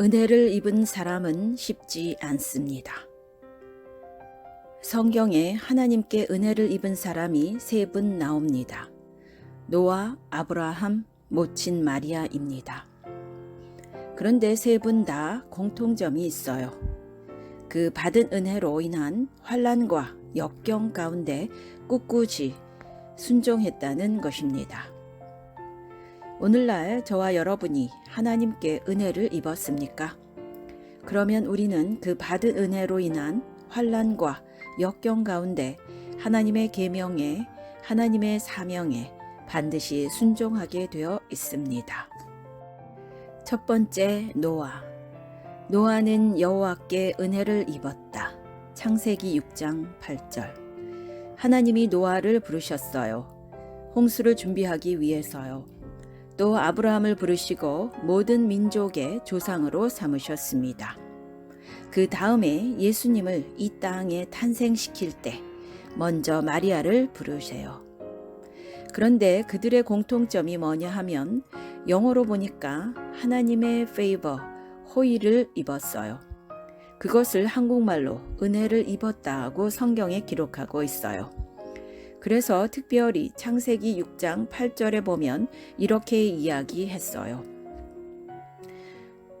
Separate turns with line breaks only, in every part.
은혜를 입은 사람은 쉽지 않습니다. 성경에 하나님께 은혜를 입은 사람이 세 분 나옵니다. 노아, 아브라함, 모친 마리아입니다. 그런데 세 분 다 공통점이 있어요. 그 받은 은혜로 인한 환란과 역경 가운데 꿋꿋이 순종했다는 것입니다. 오늘날 저와 여러분이 하나님께 은혜를 입었습니까? 그러면 우리는 그 받은 은혜로 인한 환란과 역경 가운데 하나님의 계명에 하나님의 사명에 반드시 순종하게 되어 있습니다. 첫 번째 노아 노아는 여호와께 은혜를 입었다. 창세기 6장 8절 하나님이 노아를 부르셨어요. 홍수를 준비하기 위해서요. 또 아브라함을 부르시고 모든 민족의 조상으로 삼으셨습니다. 그 다음에 예수님을 이 땅에 탄생시킬 때 먼저 마리아를 부르세요. 그런데 그들의 공통점이 뭐냐 하면 영어로 보니까 하나님의 페이버, 호의를 입었어요. 그것을 한국말로 은혜를 입었다고 성경에 기록하고 있어요. 그래서 특별히 창세기 6장 8절에 보면 이렇게 이야기했어요.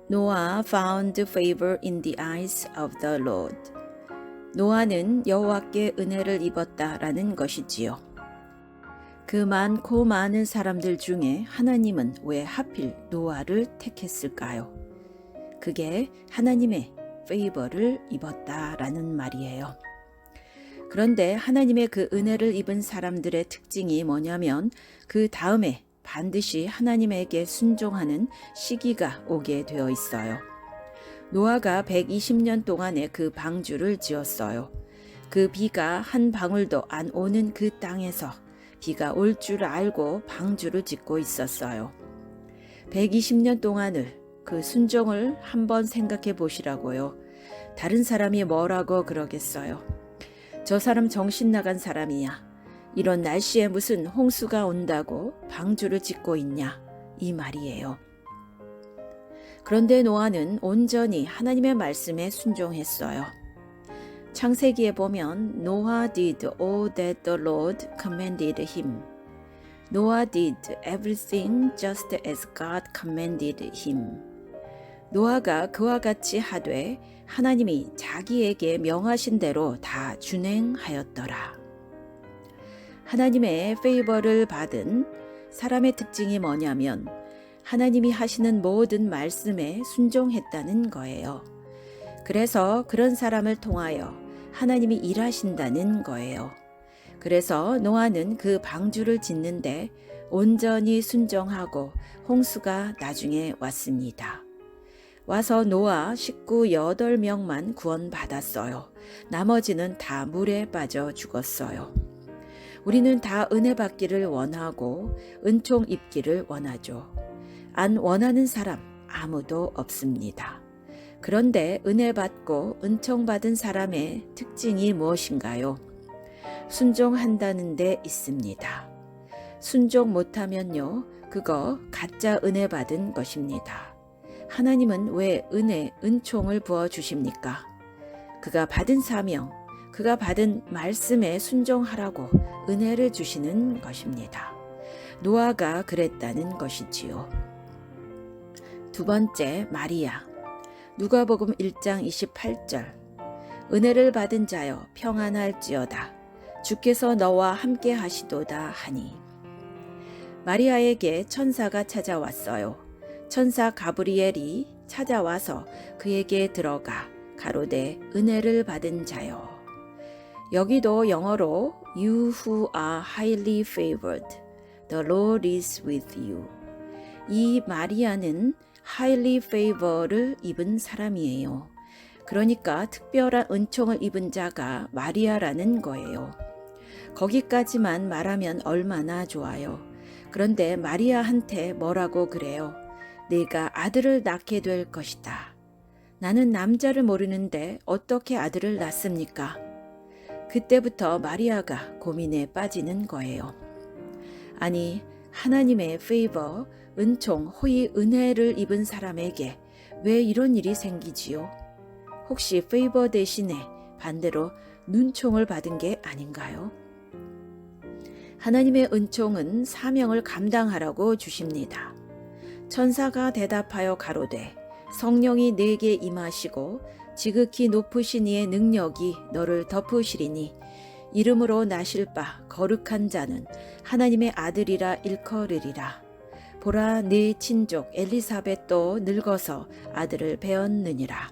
노아 found favor in the eyes of the Lord. 노아는 여호와께 은혜를 입었다라는 것이지요. 그 많고 많은 사람들 중에 하나님은 왜 하필 노아를 택했을까요? 그게 하나님의 페이버를 입었다라는 말이에요. 그런데 하나님의 그 은혜를 입은 사람들의 특징이 뭐냐면 그 다음에 반드시 하나님에게 순종하는 시기가 오게 되어 있어요. 노아가 120년 동안의 그 방주를 지었어요. 그 비가 한 방울도 안 오는 그 땅에서 비가 올 줄 알고 방주를 짓고 있었어요. 120년 동안을 그 순종을 한번 생각해 보시라고요. 다른 사람이 뭐라고 그러겠어요. 저 사람 정신 나간 사람이야. 이런 날씨에 무슨 홍수가 온다고 방주를 짓고 있냐. 이 말이에요. 그런데 노아는 온전히 하나님의 말씀에 순종했어요. 창세기에 보면 노아 did all that the Lord commanded him. 노아 did everything just as God commanded him. 노아가 그와 같이 하되 하나님이 자기에게 명하신 대로 다 준행하였더라. 하나님의 페이버를 받은 사람의 특징이 뭐냐면 하나님이 하시는 모든 말씀에 순종했다는 거예요. 그래서 그런 사람을 통하여 하나님이 일하신다는 거예요. 그래서 노아는 그 방주를 짓는데 온전히 순종하고 홍수가 나중에 왔습니다. 와서 노아 식구 8명만 구원받았어요. 나머지는 다 물에 빠져 죽었어요. 우리는 다 은혜 받기를 원하고 은총 입기를 원하죠. 안 원하는 사람 아무도 없습니다. 그런데 은혜 받고 은총 받은 사람의 특징이 무엇인가요? 순종한다는 데 있습니다. 순종 못하면요, 그거 가짜 은혜 받은 것입니다. 하나님은 왜 은혜, 은총을 부어 주십니까? 그가 받은 사명, 그가 받은 말씀에 순종하라고 은혜를 주시는 것입니다. 노아가 그랬다는 것이지요. 두 번째, 마리아. 누가복음 1장 28절. 은혜를 받은 자여 평안할지어다. 주께서 너와 함께 하시도다 하니. 마리아에게 천사가 찾아왔어요. 천사 가브리엘이 찾아와서 그에게 들어가 가로되 은혜를 받은 자여. 여기도 영어로 You who are highly favored, the Lord is with you. 이 마리아는 highly favor를 입은 사람이에요. 그러니까 특별한 은총을 입은 자가 마리아라는 거예요. 거기까지만 말하면 얼마나 좋아요. 그런데 마리아한테 뭐라고 그래요? 내가 아들을 낳게 될 것이다. 나는 남자를 모르는데 어떻게 아들을 낳습니까? 그때부터 마리아가 고민에 빠지는 거예요. 아니, 하나님의 페이버, 은총, 호의, 은혜를 입은 사람에게 왜 이런 일이 생기지요? 혹시 페이버 대신에 반대로 눈총을 받은 게 아닌가요? 하나님의 은총은 사명을 감당하라고 주십니다. 천사가 대답하여 가로되 성령이 내게 임하시고 지극히 높으신 이의 능력이 너를 덮으시리니 이름으로 나실 바 거룩한 자는 하나님의 아들이라 일컬으리라. 보라 네 친족 엘리사벳도 늙어서 아들을 배었느니라.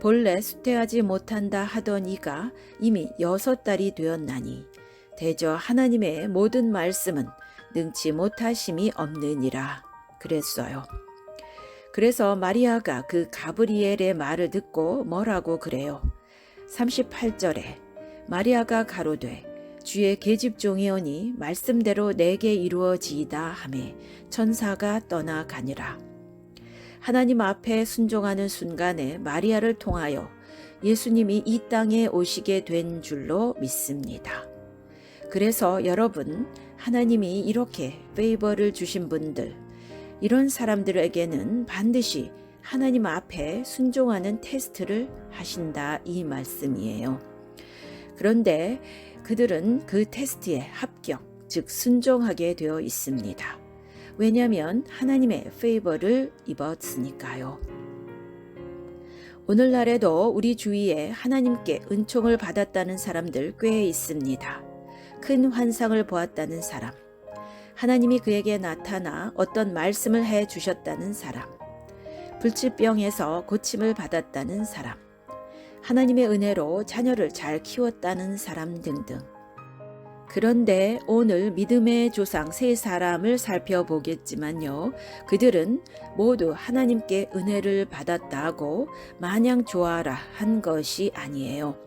본래 수태하지 못한다 하던 이가 이미 여섯 달이 되었나니 대저 하나님의 모든 말씀은 능치 못하심이 없느니라 그랬어요. 그래서 마리아가 그 가브리엘의 말을 듣고 뭐라고 그래요. 38절에 마리아가 가로되 주의 계집종이오니 말씀대로 내게 이루어지이다 하매 천사가 떠나가니라. 하나님 앞에 순종하는 순간에 마리아를 통하여 예수님이 이 땅에 오시게 된 줄로 믿습니다. 그래서 여러분, 하나님이 이렇게 페이버를 주신 분들, 이런 사람들에게는 반드시 하나님 앞에 순종하는 테스트를 하신다 이 말씀이에요. 그런데 그들은 그 테스트에 합격, 즉 순종하게 되어 있습니다. 왜냐하면 하나님의 페이버를 입었으니까요. 오늘날에도 우리 주위에 하나님께 은총을 받았다는 사람들 꽤 있습니다. 큰 환상을 보았다는 사람, 하나님이 그에게 나타나 어떤 말씀을 해 주셨다는 사람, 불치병에서 고침을 받았다는 사람, 하나님의 은혜로 자녀를 잘 키웠다는 사람 등등. 그런데 오늘 믿음의 조상 세 사람을 살펴보겠지만요. 그들은 모두 하나님께 은혜를 받았다고 마냥 좋아라 한 것이 아니에요.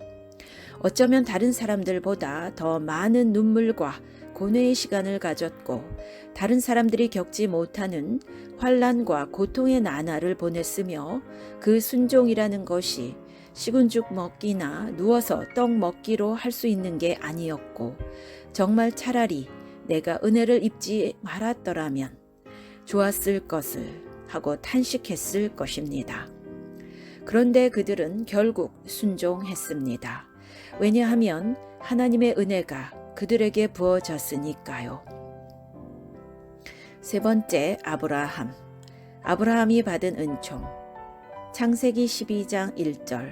어쩌면 다른 사람들보다 더 많은 눈물과 고뇌의 시간을 가졌고 다른 사람들이 겪지 못하는 환란과 고통의 나날을 보냈으며 그 순종이라는 것이 식은 죽 먹기나 누워서 떡 먹기로 할 수 있는 게 아니었고 정말 차라리 내가 은혜를 입지 말았더라면 좋았을 것을 하고 탄식했을 것입니다. 그런데 그들은 결국 순종했습니다. 왜냐하면 하나님의 은혜가 그들에게 부어졌으니까요. 세 번째 아브라함. 아브라함이 받은 은총. 창세기 12장 1절.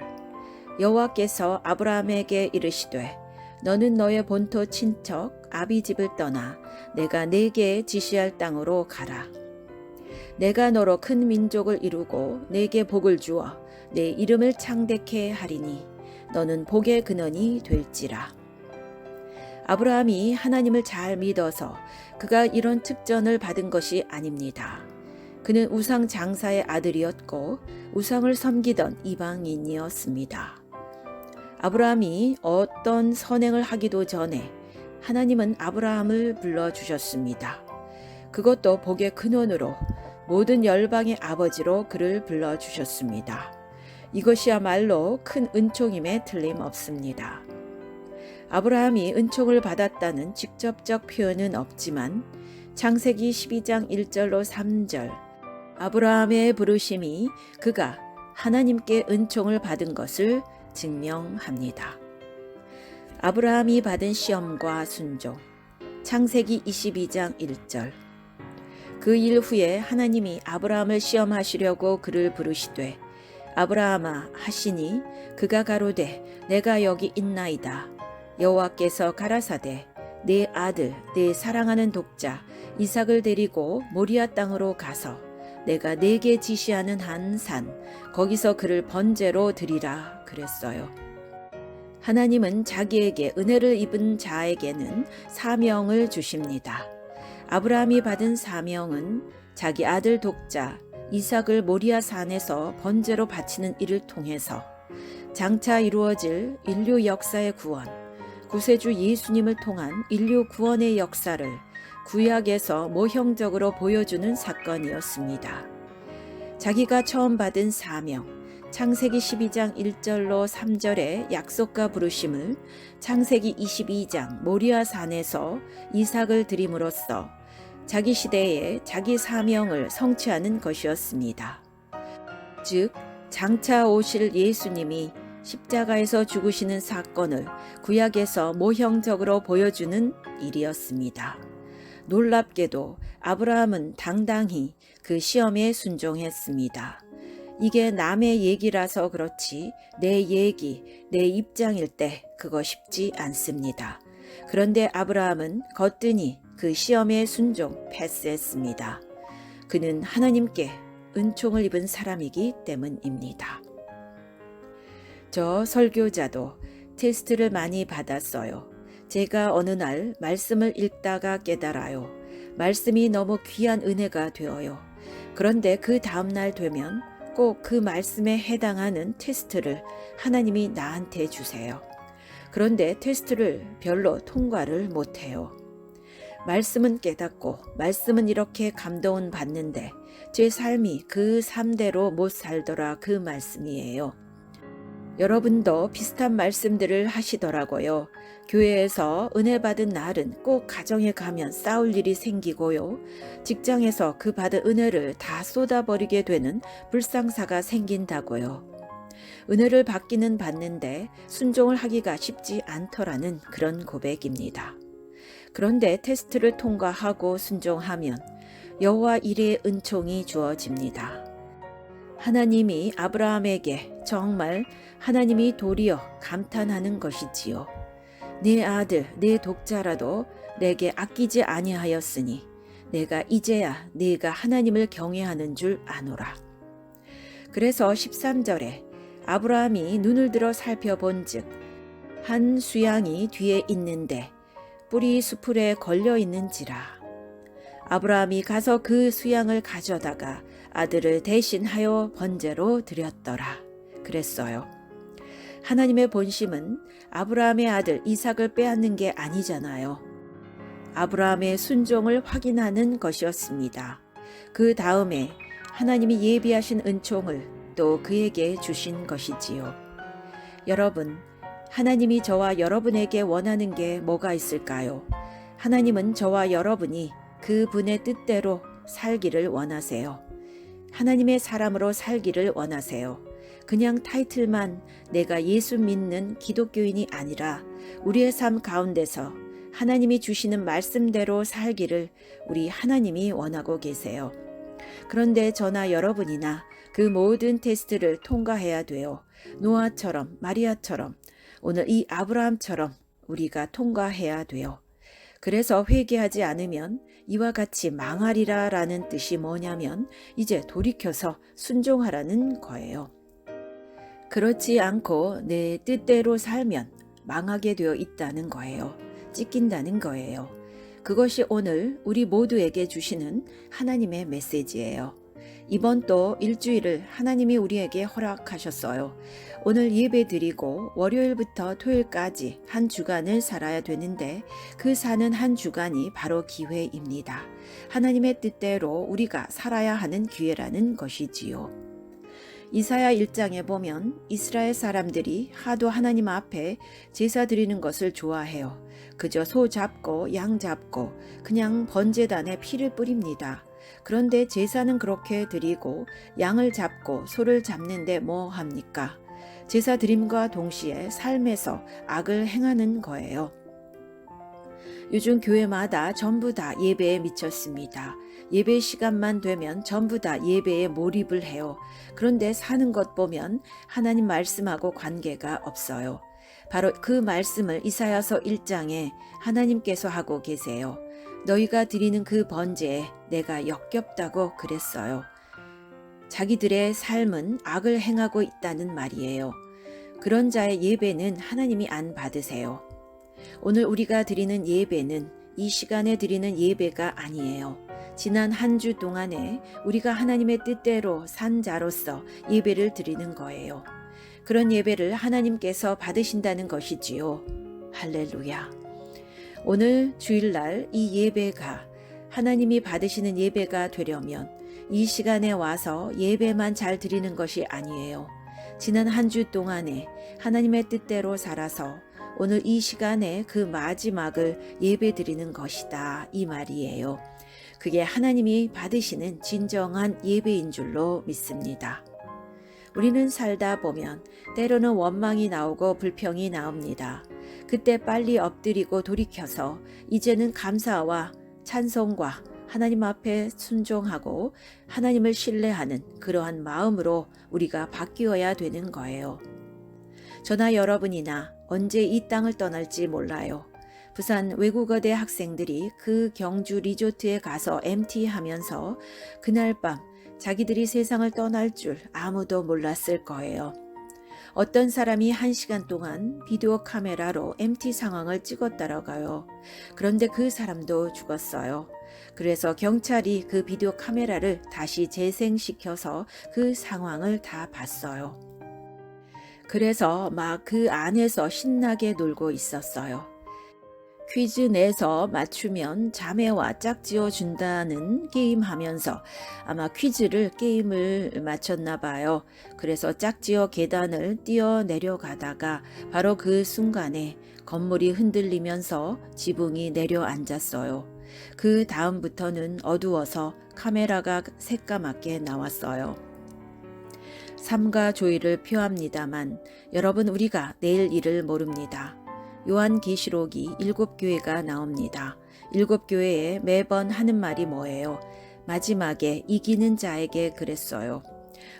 여호와께서 아브라함에게 이르시되 너는 너의 본토 친척 아비 집을 떠나 내가 내게 지시할 땅으로 가라. 내가 너로 큰 민족을 이루고 내게 복을 주어 내 이름을 창대케 하리니 너는 복의 근원이 될지라. 아브라함이 하나님을 잘 믿어서 그가 이런 특전을 받은 것이 아닙니다. 그는 우상 장사의 아들이었고 우상을 섬기던 이방인이었습니다. 아브라함이 어떤 선행을 하기도 전에 하나님은 아브라함을 불러주셨습니다. 그것도 복의 근원으로 모든 열방의 아버지로 그를 불러주셨습니다. 이것이야말로 큰 은총임에 틀림없습니다. 아브라함이 은총을 받았다는 직접적 표현은 없지만 창세기 12장 1절로 3절 아브라함의 부르심이 그가 하나님께 은총을 받은 것을 증명합니다. 아브라함이 받은 시험과 순종 창세기 22장 1절 그 일 후에 하나님이 아브라함을 시험하시려고 그를 부르시되 아브라함아 하시니 그가 가로되 내가 여기 있나이다 여호와께서 가라사대 내 아들 내 사랑하는 독자 이삭을 데리고 모리아 땅으로 가서 내가 내게 지시하는 한 산 거기서 그를 번제로 드리라 그랬어요. 하나님은 자기에게 은혜를 입은 자에게는 사명을 주십니다. 아브라함이 받은 사명은 자기 아들 독자 이삭을 모리아 산에서 번제로 바치는 일을 통해서 장차 이루어질 인류 역사의 구원, 구세주 예수님을 통한 인류 구원의 역사를 구약에서 모형적으로 보여주는 사건이었습니다. 자기가 처음 받은 사명, 창세기 12장 1절로 3절의 약속과 부르심을 창세기 22장 모리아 산에서 이삭을 드림으로써 자기 시대에 자기 사명을 성취하는 것이었습니다. 즉 장차 오실 예수님이 십자가에서 죽으시는 사건을 구약에서 모형적으로 보여주는 일이었습니다. 놀랍게도 아브라함은 당당히 그 시험에 순종했습니다. 이게 남의 얘기라서 그렇지 내 얘기, 내 입장일 때 그거 쉽지 않습니다. 그런데 아브라함은 거뜬히 그 시험에 순종 패스했습니다. 그는 하나님께 은총을 입은 사람이기 때문입니다. 저 설교자도 테스트를 많이 받았어요. 제가 어느 날 말씀을 읽다가 깨달아요. 말씀이 너무 귀한 은혜가 되어요. 그런데 그 다음날 되면 꼭 그 말씀에 해당하는 테스트를 하나님이 나한테 주세요. 그런데 테스트를 별로 통과를 못해요. 말씀은 깨닫고 말씀은 이렇게 감동은 받는데 제 삶이 그 삶대로 못 살더라 그 말씀이에요. 여러분도 비슷한 말씀들을 하시더라고요. 교회에서 은혜 받은 날은 꼭 가정에 가면 싸울 일이 생기고요. 직장에서 그 받은 은혜를 다 쏟아버리게 되는 불상사가 생긴다고요. 은혜를 받기는 받는데 순종을 하기가 쉽지 않더라는 그런 고백입니다. 그런데 테스트를 통과하고 순종하면 여호와 일의 은총이 주어집니다. 하나님이 아브라함에게 정말 하나님이 도리어 감탄하는 것이지요. 내 아들, 내 독자라도 내게 아끼지 아니하였으니 내가 이제야 네가 하나님을 경외하는 줄 아노라. 그래서 13절에 아브라함이 눈을 들어 살펴본즉 한 수양이 뒤에 있는데 뿌리 수풀에 걸려 있는지라. 아브라함이 가서 그 수양을 가져다가 아들을 대신하여 번제로 드렸더라. 그랬어요. 하나님의 본심은 아브라함의 아들 이삭을 빼앗는 게 아니잖아요. 아브라함의 순종을 확인하는 것이었습니다. 그 다음에 하나님이 예비하신 은총을 또 그에게 주신 것이지요. 여러분, 하나님이 저와 여러분에게 원하는 게 뭐가 있을까요? 하나님은 저와 여러분이 그 분의 뜻대로 살기를 원하세요. 하나님의 사람으로 살기를 원하세요. 그냥 타이틀만 내가 예수 믿는 기독교인이 아니라 우리의 삶 가운데서 하나님이 주시는 말씀대로 살기를 우리 하나님이 원하고 계세요. 그런데 저나 여러분이나 그 모든 테스트를 통과해야 돼요. 노아처럼 마리아처럼 오늘 이 아브라함처럼 우리가 통과해야 돼요. 그래서 회개하지 않으면 이와 같이 망하리라 라는 뜻이 뭐냐면 이제 돌이켜서 순종하라는 거예요. 그렇지 않고 내 뜻대로 살면 망하게 되어 있다는 거예요. 찢긴다는 거예요. 그것이 오늘 우리 모두에게 주시는 하나님의 메시지예요. 이번 또 일주일을 하나님이 우리에게 허락하셨어요. 오늘 예배 드리고 월요일부터 토요일까지 한 주간을 살아야 되는데 그 사는 한 주간이 바로 기회입니다. 하나님의 뜻대로 우리가 살아야 하는 기회라는 것이지요. 이사야 1장에 보면 이스라엘 사람들이 하도 하나님 앞에 제사 드리는 것을 좋아해요. 그저 소 잡고 양 잡고 그냥 번제단에 피를 뿌립니다. 그런데 제사는 그렇게 드리고 양을 잡고 소를 잡는데 뭐 합니까? 제사 드림과 동시에 삶에서 악을 행하는 거예요. 요즘 교회마다 전부 다 예배에 미쳤습니다. 예배 시간만 되면 전부 다 예배에 몰입을 해요. 그런데 사는 것 보면 하나님 말씀하고 관계가 없어요. 바로 그 말씀을 이사야서 1장에 하나님께서 하고 계세요. 너희가 드리는 그 번제에 내가 역겹다고 그랬어요. 자기들의 삶은 악을 행하고 있다는 말이에요. 그런 자의 예배는 하나님이 안 받으세요. 오늘 우리가 드리는 예배는 이 시간에 드리는 예배가 아니에요. 지난 한 주 동안에 우리가 하나님의 뜻대로 산 자로서 예배를 드리는 거예요. 그런 예배를 하나님께서 받으신다는 것이지요. 할렐루야. 오늘 주일날 이 예배가 하나님이 받으시는 예배가 되려면 이 시간에 와서 예배만 잘 드리는 것이 아니에요. 지난 한 주 동안에 하나님의 뜻대로 살아서 오늘 이 시간에 그 마지막을 예배 드리는 것이다. 이 말이에요. 그게 하나님이 받으시는 진정한 예배인 줄로 믿습니다. 우리는 살다 보면 때로는 원망이 나오고 불평이 나옵니다. 그때 빨리 엎드리고 돌이켜서 이제는 감사와 찬송과 하나님 앞에 순종하고 하나님을 신뢰하는 그러한 마음으로 우리가 바뀌어야 되는 거예요. 저나 여러분이나 언제 이 땅을 떠날지 몰라요. 부산 외국어대 학생들이 그 경주 리조트에 가서 MT 하면서 그날 밤 자기들이 세상을 떠날 줄 아무도 몰랐을 거예요. 어떤 사람이 한 시간 동안 비디오 카메라로 MT 상황을 찍었다라가요. 그런데 그 사람도 죽었어요. 그래서 경찰이 그 비디오 카메라를 다시 재생시켜서 그 상황을 다 봤어요. 그래서 막 그 안에서 신나게 놀고 있었어요. 퀴즈 내서 맞추면 자매와 짝지어 준다는 게임 하면서 아마 퀴즈를 게임을 맞췄나 봐요. 그래서 짝지어 계단을 뛰어 내려가다가 바로 그 순간에 건물이 흔들리면서 지붕이 내려앉았어요. 그 다음부터는 어두워서 카메라가 새까맣게 나왔어요. 삼가 조의를 표합니다만 여러분 우리가 내일 일을 모릅니다. 요한계시록이 일곱 교회가 나옵니다. 일곱 교회에 매번 하는 말이 뭐예요? 마지막에 이기는 자에게 그랬어요.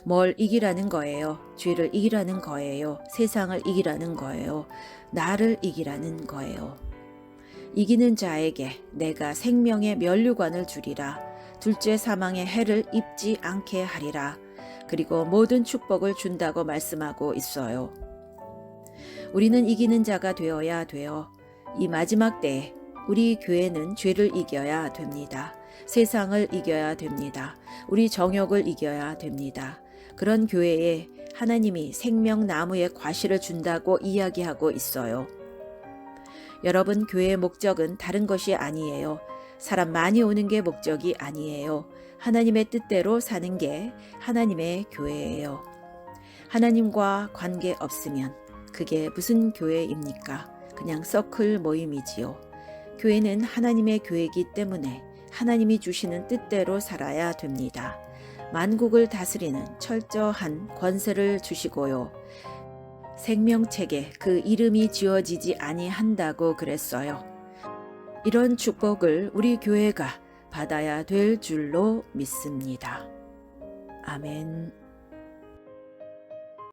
뭘 이기라는 거예요? 죄를 이기라는 거예요. 세상을 이기라는 거예요. 나를 이기라는 거예요. 이기는 자에게 내가 생명의 면류관을 주리라. 둘째 사망의 해를 입지 않게 하리라. 그리고 모든 축복을 준다고 말씀하고 있어요. 우리는 이기는 자가 되어야 돼요. 이 마지막 때에 우리 교회는 죄를 이겨야 됩니다. 세상을 이겨야 됩니다. 우리 정욕을 이겨야 됩니다. 그런 교회에 하나님이 생명나무의 과실을 준다고 이야기하고 있어요. 여러분, 교회의 목적은 다른 것이 아니에요. 사람 많이 오는 게 목적이 아니에요. 하나님의 뜻대로 사는 게 하나님의 교회예요. 하나님과 관계 없으면 그게 무슨 교회입니까? 그냥 서클 모임이지요. 교회는 하나님의 교회이기 때문에 하나님이 주시는 뜻대로 살아야 됩니다. 만국을 다스리는 철저한 권세를 주시고요. 생명책에 그 이름이 지어지지 아니한다고 그랬어요. 이런 축복을 우리 교회가 받아야 될 줄로 믿습니다. 아멘.